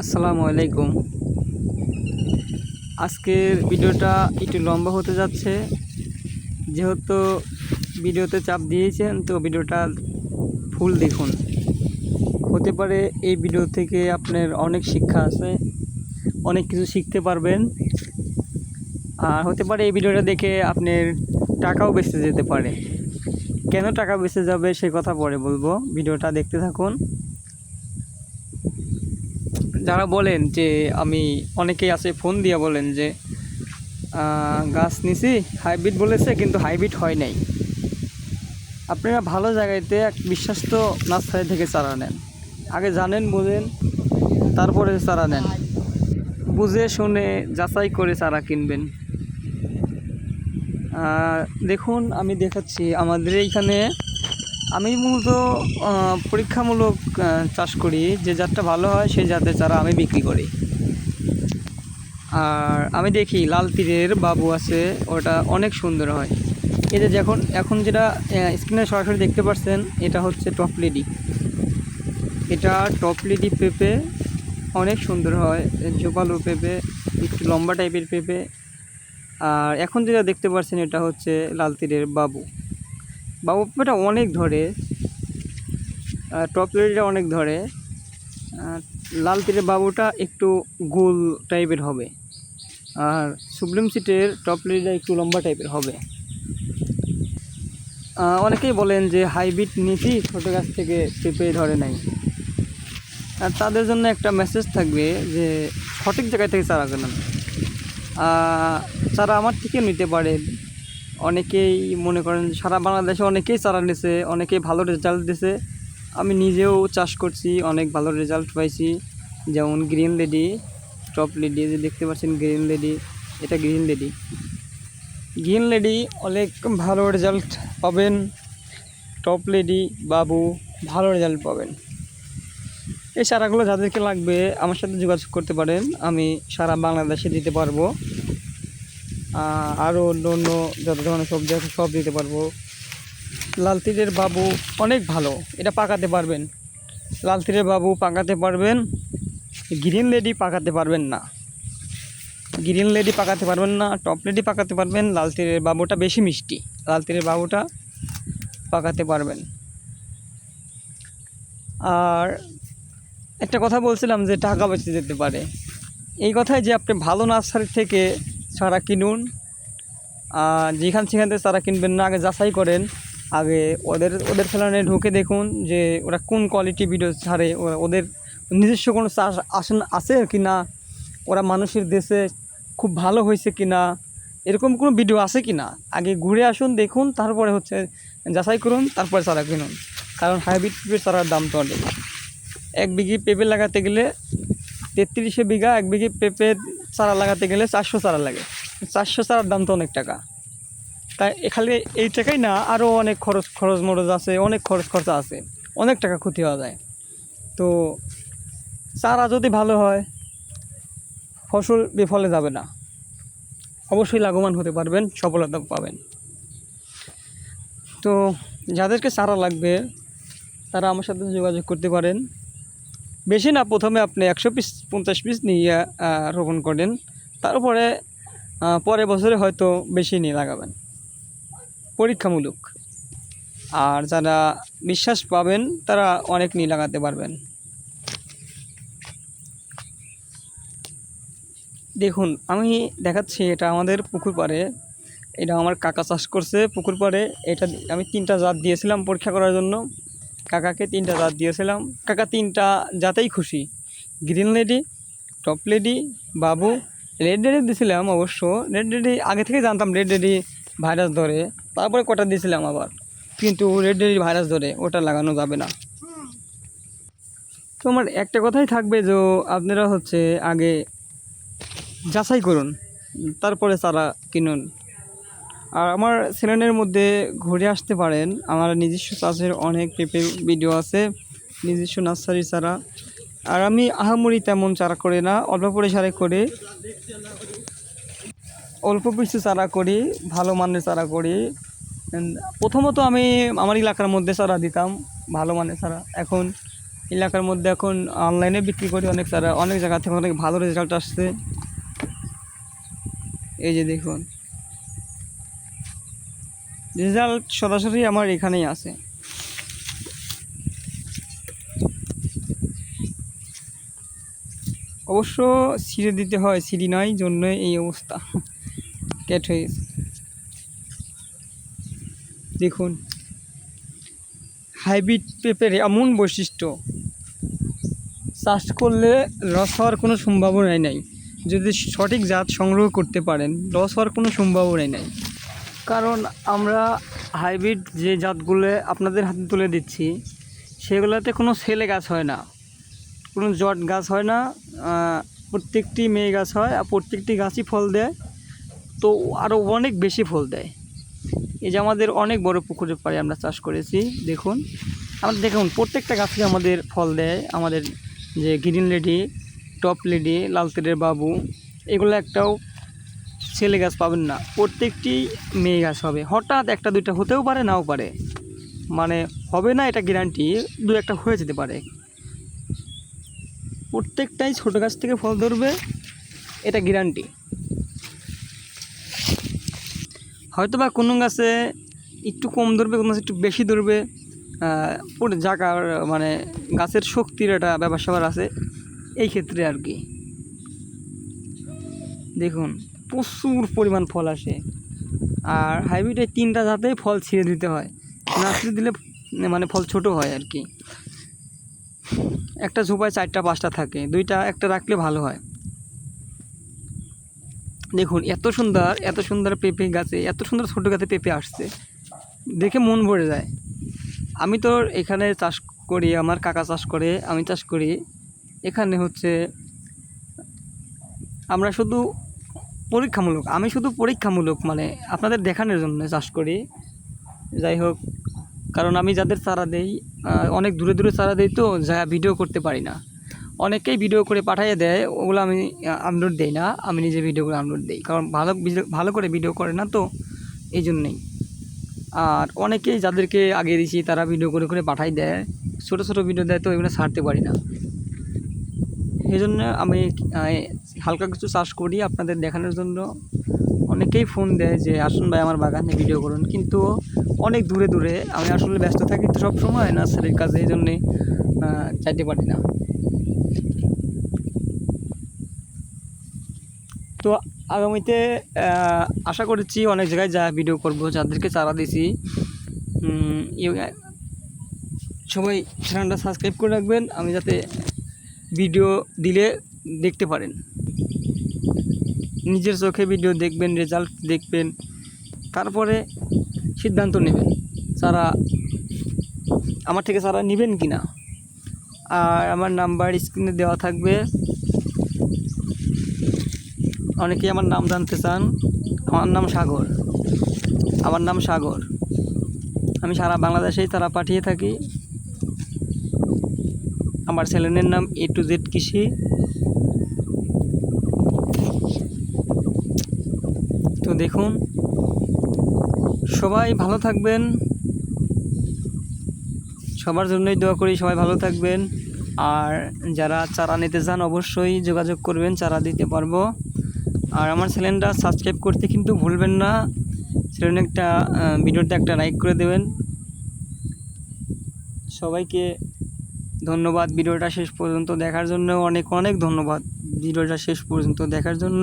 আসসালামু আলাইকুম। আজকের ভিডিওটা একটু লম্বা হতে যাচ্ছে। যেহেতু ভিডিওতে চাপ দিয়েছেন, তো ভিডিওটা ফুল দেখুন। হতে পারে এই ভিডিও থেকে আপনার অনেক শিক্ষা আছে, অনেক কিছু শিখতে পারবেন। আর হতে পারে এই ভিডিওটা দেখে আপনার টাকাও বেঁচে যেতে পারে। কেন টাকা বেঁচে যাবে সে কথা পরে বলব। ভিডিওটা দেখতে থাকুন। যারা বলেন যে, আমি অনেকেই আছে ফোন দিয়ে বলেন যে গাছ নিছি, হাইব্রিড বলেছে, কিন্তু হাইব্রিড হয় নাই। আপনারা ভালো জায়গাতে এক বিশ্বস্ত নার্সারি থেকে চারা নেন। আগে জানেন, বোঝেন, তারপরে চারা নেন। বুঝে শুনে যাচাই করে চারা কিনবেন। দেখুন, আমি দেখাচ্ছি, আমাদের এইখানে আমি মূলত পরীক্ষামূলক চাষ করি। যে জাতটা ভালো হয়, সেই জাতের চারা আমি বিক্রি করি। আর আমি দেখি, লাল তীরের বাবু আছে, ওটা অনেক সুন্দর হয়। যে যখন এখন যেটা স্ক্রিনে সরাসরি দেখতে পাচ্ছেন এটা হচ্ছে টপ লেডি। এটা টপ লেডি পেঁপে অনেক সুন্দর হয় জোপালো পেঁপে, একটু লম্বা টাইপের পেঁপে। আর এখন যেটা দেখতে পাচ্ছেন এটা হচ্ছে লাল তীরের বাবু। বাবু পেঁপেটা অনেক ধরে। টপ লেডিটা অনেক ধরে। লাল তীরের বাবুটা একটু গোল টাইপের হবে। আর সুপ্রিম সিটের টপ লেডিটা একটু লম্বা টাইপের হবে। অনেকেই বলেন যে হাইব্রিড নিছি ছোটো গাছ থেকে পেঁপে ধরে নাই। আর তাদের জন্য একটা মেসেজ থাকবে যে সঠিক জায়গা থেকে চারা আহ, চারা আমার থেকে নিতে পারে। অনেকেই মনে করেন সারা বাংলাদেশে অনেকেই চারা নিছে, অনেকেই ভালো রেজাল্ট দিছে। আমি নিজেও চাষ করছি, অনেক ভালো রেজাল্ট পাইছি। যেমন গ্রিন লেডি টপ লেডি যে দেখতে পাচ্ছেন গ্রিন লেডি এটা গ্রিন লেডি গ্রিন লেডি অনেক ভালো রেজাল্ট পাবেন টপ লেডি বাবু, ভালো রেজাল্ট পাবেন। এই চারাগুলো যাদেরকে লাগবে আমার সাথে যোগাযোগ করতে পারেন, আমি সারা বাংলাদেশে দিতে পারব। আরও অন্য অন্য যত ধরনের সবজি আছে সব দিতে পারব। লাল তীরের বাবু অনেক ভালো, এটা পাকাতে পারবেন। লাল তীরের বাবু পাকাতে পারবেন গ্রিন লেডি পাকাতে পারবেন না। গ্রিন লেডি পাকাতে পারবেন না টপ লেডি পাকাতে পারবেন, লাল তীরের বাবুটা বেশি মিষ্টি। লাল তীরের বাবুটা পাকাতে পারবেন। আর একটা কথা বলছিলাম যে টাকা বেঁচে যেতে পারে। এই কথায় যে আপনি ভালো নার্সারি থেকে চারা কিনুন। যেখান সেখান থেকে চারা কিনবেন না, আগে যাচাই করেন। আগে ওদের ওদের ফেলানে ঢুকে দেখুন যে ওরা কোন কোয়ালিটি ভিডিও ছাড়ে ওদের নিজস্ব কোনো চাষ আসেন আছে কি না ওরা মানুষের দেশে খুব ভালো হয়েছে কি না এরকম কোনো ভিডিও আছে কি না আগে ঘুরে আসুন, দেখুন, তারপরে হচ্ছে যাচাই করুন, তারপরে চারা কিনুন। কারণ হাইব্রিড পেঁপের চারার দাম তো অনেক। এক বিঘি পেঁপে লাগাতে গেলে তেত্রিশে বিঘা এক বিঘি পেঁপে চারা লাগাতে গেলে চারশো চারা লাগে। চারশো চারার দাম তো অনেক টাকা। তাই এখানে এই টাকাই না আরও অনেক খরচ খরচ মরচ আছে, অনেক খরচ খরচা আছে। অনেক টাকা ক্ষতি হওয়া যায়। তো চারা যদি ভালো হয়, ফসল বিফলে যাবে না। অবশ্যই লাভবান হতে পারবেন, সফলতা পাবেন। তো যাদেরকে চারা লাগবে, তারা আমার সাথে যোগাযোগ করতে পারেন। বেশি না প্রথমে আপনি একশো পিস, পঞ্চাশ পিস নিয়ে রোপণ করেন। তারপরে পরের বছরে হয়তো বেশি নিয়ে লাগাবেন। পরীক্ষামূলক। আর যারা বিশ্বাস পাবেন, তারা অনেক নিয়ে লাগাতে পারবেন। দেখুন, আমি দেখাচ্ছি, এটা আমাদের পুকুর পাড়ে। এটা আমার কাকা চাষ করছে পুকুর পাড়ে। এটা আমি তিনটা জাত দিয়েছিলাম পরীক্ষা করার জন্য। কাকাকে তিনটা জাত দিয়েছিলাম। কাকা তিনটা জাতেই খুশি। গ্রিন লেডি টপ লেডি বাবু রেড লেডি দিয়েছিলাম অবশ্য। রেড লেডি আগে থেকে জানতাম রেড লেডি ভাইরাস ধরে। তারপরে কটা দিয়েছিলাম আবার। কিন্তু রেড লেডি ভাইরাস ধরে, ওটা লাগানো যাবে না। তো আমার একটা কথাই থাকবে যে, আপনারা হচ্ছে আগে যাচাই করুন। তারপরে চারা কিনুন। আর আমার চ্যানেলের মধ্যে ঘুরে আসতে পারেন। আমার নিজস্ব চাষের অনেক পেঁপে ভিডিও আছে, নিজস্ব নার্সারি চারা। আর আমি আহামরি তেমন চারা করি না, অল্প পরিসরে করে। অল্প কিছু চারা করি, ভালো মানের চারা করি। প্রথমত আমি আমার এলাকার মধ্যে চারা দিতাম, ভালো মানের চারা। এখন এলাকার মধ্যে এখন অনলাইনে বিক্রি করি অনেক চারা, অনেক জায়গা থেকে অনেক ভালো রেজাল্ট আসছে। এই যে দেখুন। রেজাল্ট সরাসরি আমার এখানেই আছে। অবশ্য ছিঁড়ে দিতে হয়, সিঁড়ি নয় জন্য এই অবস্থা। ক্যাট হয়ে গেছে। দেখুন, হাইব্রিড পেঁপের এমন বৈশিষ্ট্য, চাষ করলে লস হওয়ার কোনো সম্ভাবনাই নাই। যদি সঠিক জাত সংগ্রহ করতে পারেন, লস হওয়ার কোনো সম্ভাবনাই নাই। কারণ আমরা হাইব্রিড যে জাতগুলো আপনাদের হাতে তুলে দিচ্ছি, সেগুলোতে কোনো ছেলে গাছ হয় না। কোনো জট গাছ হয় না প্রত্যেকটি মেয়ে গাছ হয় আর প্রত্যেকটি গাছই ফল দেয়। তো আরও অনেক বেশি ফল দেয়। এই যে আমাদের অনেক বড় পুকুরের পাড়ে আমরা চাষ করেছি, দেখুন। আমাদের দেখুন, প্রত্যেকটা গাছে আমাদের ফল দেয়। আমাদের যে গ্রিন লেডি টপ লেডি লাল তেলের বাবু, এগুলো একটাও ছেলে গাছ পাবেন না। প্রত্যেকটি মেয়ে গাছ হবে। হঠাৎ একটা, দুইটা হতেও পারে, নাও পারে। মানে হবে না, এটা গ্যারান্টি দু একটা হয়ে যেতে পারে। প্রত্যেকটাই ছোটো গাছ থেকে ফল ধরবে, এটা গ্যারান্টি হয়তো বা কোনো গাছে একটু কম ধরবে, কোনো গাছে একটু বেশি ধরবে পুরো মানে গাছের শক্তির একটা ব্যাপার স্যাপার আছে, এই ক্ষেত্রে আর কি। দেখুন প্রচুর পরিমাণ ফল আসে। আর হাইব্রিডে তিনটা জাতেই ফল ছিঁড়ে দিতে হয়। না ছিঁড়ে দিলে মানে ফল ছোট হয় আর কি। একটা ঝোপায় চারটা, পাঁচটা থাকে। দুইটা একটা রাখলে ভালো হয়। দেখুন, এত সুন্দর এত সুন্দর পেঁপে গাছে, এত সুন্দর ছোটো গাছে পেঁপে আসছে। দেখে মন ভরে যায়। আমি তো এখানে চাষ করি, আমার কাকা চাষ করে, আমি চাষ করি। এখানে হচ্ছে আমরা শুধু পরীক্ষামূলক, আমি শুধু পরীক্ষামূলক মানে আপনাদের দেখানোর জন্য চাষ করি। যাই হোক, কারণ আমি যাদের চারা দেই অনেক দূরে দূরে চারা দেই তো, যা ভিডিও করতে পারি না। অনেকেই ভিডিও করে পাঠিয়ে দেয়, ওগুলো আমি আপলোড দেই না, আমি নিজে ভিডিও করে আপলোড দিই। কারণ ভালো ভালো করে ভিডিও করে না তো, এই জন্যেই। আর অনেকেই যাদেরকে আগে দিয়েছি তারা ভিডিও করে করে পাঠাই দেয়। ছোটো ছোটো ভিডিও দেয় তো, এগুলো ছাড়তে পারি না। এই জন্য আমি হালকা কিছু চাষ করি, আপনাদের দেখানোর জন্য। অনেকেই ফোন দেয় যে, আসুন ভাই আমার বাগানে ভিডিও করুন। কিন্তু অনেক দূরে দূরে আমি আসলে ব্যস্ত থাকি তো সব সময় নার্সারির কাজে, এই জন্যে চাইতে পারি না। তো আগামীতে আশা করছি অনেক জায়গায় যা ভিডিও করব, যাদেরকে চারা দিছি। সবাই চ্যানেলটা সাবস্ক্রাইব করে রাখবেন, আমি যাতে ভিডিও দিলে দেখতে পারেন। নিজের চোখে ভিডিও দেখবেন রেজাল্ট দেখবেন, তারপরে সিদ্ধান্ত নেবেন চারা আমার থেকে সারা নেবেন কি না আর আমার নাম্বার স্ক্রিনে দেওয়া থাকবে। অনেকেই আমার নাম জানতে চান। আমার নাম সাগর। আমার নাম সাগর। আমি সারা বাংলাদেশেই তারা পাঠিয়ে থাকি। আমার চ্যানেলের নাম এ টু জেড কৃষি। দেখুন। সবাই ভালো থাকবেন। সবার জন্যই দোয়া করি সবাই ভালো থাকবেন। আর যারা চারা নিতে চান অবশ্যই যোগাযোগ করবেন, চারা দিতে পারব। আর আমার চ্যানেলটা সাবস্ক্রাইব করতে কিন্তু ভুলবেন না। চ্যানেলে একটা ভিডিওতে একটা লাইক করে দেবেন। সবাইকে ধন্যবাদ ভিডিওটা শেষ পর্যন্ত দেখার জন্য। অনেক অনেক ধন্যবাদ ভিডিওটা শেষ পর্যন্ত দেখার জন্য।